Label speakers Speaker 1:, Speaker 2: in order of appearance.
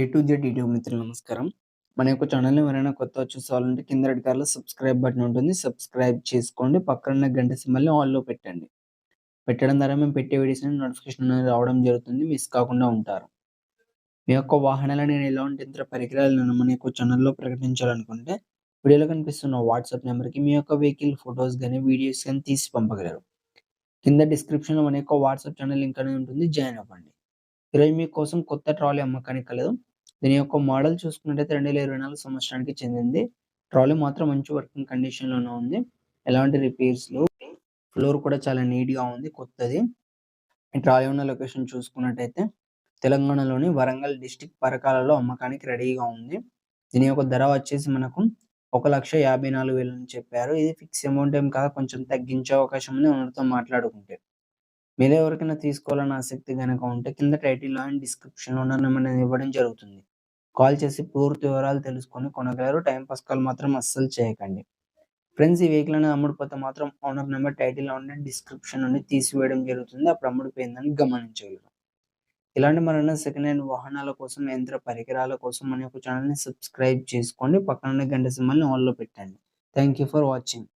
Speaker 1: A to Z YouTube మిత్రులు నమస్కారం. మన యొక్క ఛానల్ని ఎవరైనా కొత్త చూసుకోవాలంటే కింద రెడ్ కార్లో సబ్స్క్రైబ్ బటన్ ఉంటుంది. సబ్స్క్రైబ్ చేసుకోండి. పక్కన గంట సింబల్ని ఆల్లో పెట్టండి. పెట్టడం ద్వారా మేము పెట్టే వీడియోస్ నోటిఫికేషన్ అనేది రావడం జరుగుతుంది. మిస్ కాకుండా ఉంటారు. మీ యొక్క వాహనాలను నేను ఎలాంటి ఇతర పరికరాలను మన యొక్క ఛానల్లో ప్రకటించాలనుకుంటే వీడియోలో కనిపిస్తున్న వాట్సాప్ నెంబర్కి మీ యొక్క వెహికల్ ఫొటోస్ కానీ వీడియోస్ కానీ తీసి పంపగలరు. కింద డిస్క్రిప్షన్లో మన యొక్క వాట్సాప్ ఛానల్ లింక్ అనేది ఉంటుంది. జాయిన్ అవ్వండి. ఈరోజు మీకోసం కొత్త ట్రాలీ అమ్మకానికి కలదు. దీని యొక్క మోడల్ చూసుకున్నట్టయితే రెండు వేల ఇరవై నాలుగు సంవత్సరానికి చెందింది. ట్రాలీ మాత్రం మంచి వర్కింగ్ కండిషన్లోనే ఉంది. ఎలాంటి రిపేర్స్లు ఫ్లోర్ కూడా చాలా నీట్గా ఉంది కొత్తది. ఈ ట్రాలీ ఉన్న లొకేషన్ చూసుకున్నట్టయితే తెలంగాణలోని వరంగల్ డిస్టిక్ పరకాలలో అమ్మకానికి రెడీగా ఉంది. దీని యొక్క ధర వచ్చేసి మనకు ఒక లక్ష యాభై నాలుగు వేలు అని చెప్పారు. ఇది ఫిక్స్ అమౌంట్ ఏం కాదు కొంచెం తగ్గించే అవకాశం ఉంది. ఓనర్తో మాట్లాడుకుంటే మీరు ఎవరికైనా తీసుకోవాలని ఆసక్తి కనుక ఉంటే కింద టైటిల్లో అండ్ డిస్క్రిప్షన్లో ఉన్న నెంబర్ అనేది ఇవ్వడం జరుగుతుంది. కాల్ చేసి పూర్తి వివరాలు తెలుసుకొని కొనగలరు. టైం పాస్ కాల్ మాత్రం అస్సలు చేయకండి. ఫ్రెండ్స్ ఈ వెహికల్ అనేది అమ్ముడుపోతే మాత్రం ఓనర్ నెంబర్ టైటిల్లో ఉండే డిస్క్రిప్షన్ నుండి తీసివేయడం జరుగుతుంది. అప్పుడు అమ్ముడిపోయిందని గమనించగలరు. ఇలాంటి మరన్నా సెకండ్ హ్యాండ్ వాహనాల కోసం యంత్ర పరికరాల కోసం మన యొక్క ఛానల్ని సబ్స్క్రైబ్ చేసుకోండి. పక్కన గంట సింబల్ని ఆన్లో పెట్టండి. Thank you for watching